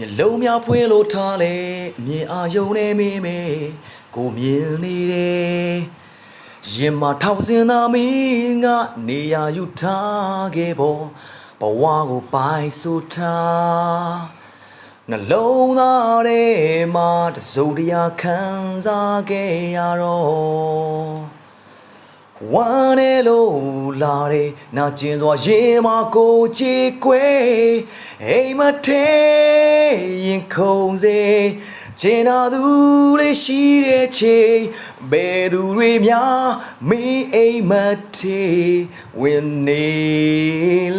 မျက်လုံးများဖွင့်လို့ထားလေမြင်အာယုံနဲ့မင်းမေကိုမြင်နေတယ်ရင်မထောက်စင်သာမင်းကနေရာယူထားခဲ့ပေါ်ဘဝကိုပိုင်ဆိုထားနှလုံးသားထဲမှာတစုံတရာခံစားခဲ့ရတော့ ဝမ်းနေလို့လာတယ်နာကျင်စွာရေမကိုကြည်ကွယ်အိမ်မထဲရင်ခုံစေကျင်နာသူလေးရှိတဲ့ချိန်ဘယ်သူတွေများမင်းအိမ်မထဲဝင်နေ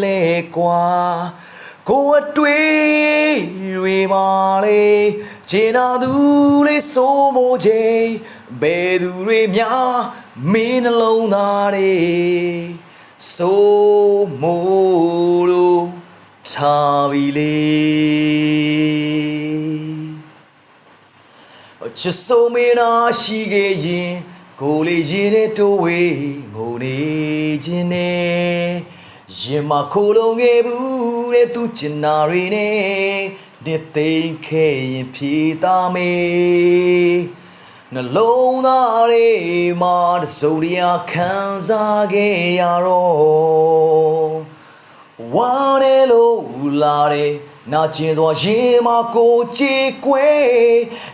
လဲကွာကိုယ်အတွေ့တွေမာလေကျင်နာသူလေးစိုးမိုးချိန် ဘယ်သူတွေများမင်းနှလုံးသားတွေစိုးမိုးလို့ထားပြီလေချစ်ဆုံးမင်းနာရှိခဲ့ရင်ကိုယ်လေးရင်နဲ့တိုးဝေးငိုနေခြင်းနဲ့ရင်မခိုးလုံးခဲ့ဘူးတဲ့သူချင်နာတွေနဲ့တစ်သိမ့်ခဲ့ရင်ဖြေသားမေး နှလုံးသားတွေမှာတစုံတရာခံစားခဲ့ရတော့ဝမ်းနေလို့လာတယ်နာကျင်စွာရင်မကိုကြည်ကွယ်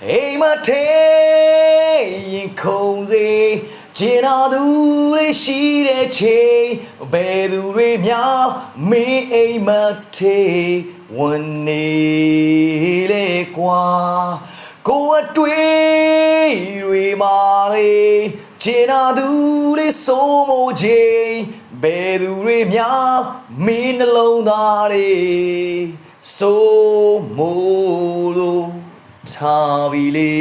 အိမ်မထဲရင်ခုံစေကျင်နာသူလေးရှိတဲ့ချိန်ဘယ်သူတွေများမင်းအိမ်မထဲဝန်နေလေကွာ ကိုယ်အတွေ့တွေမာလေကျင်နာသူလေးစိုးမိုးချိန်ဘယ်သူတွေများမင်းနှလုံးသားတွေစိုးမိုးလို့ထားပြီလေ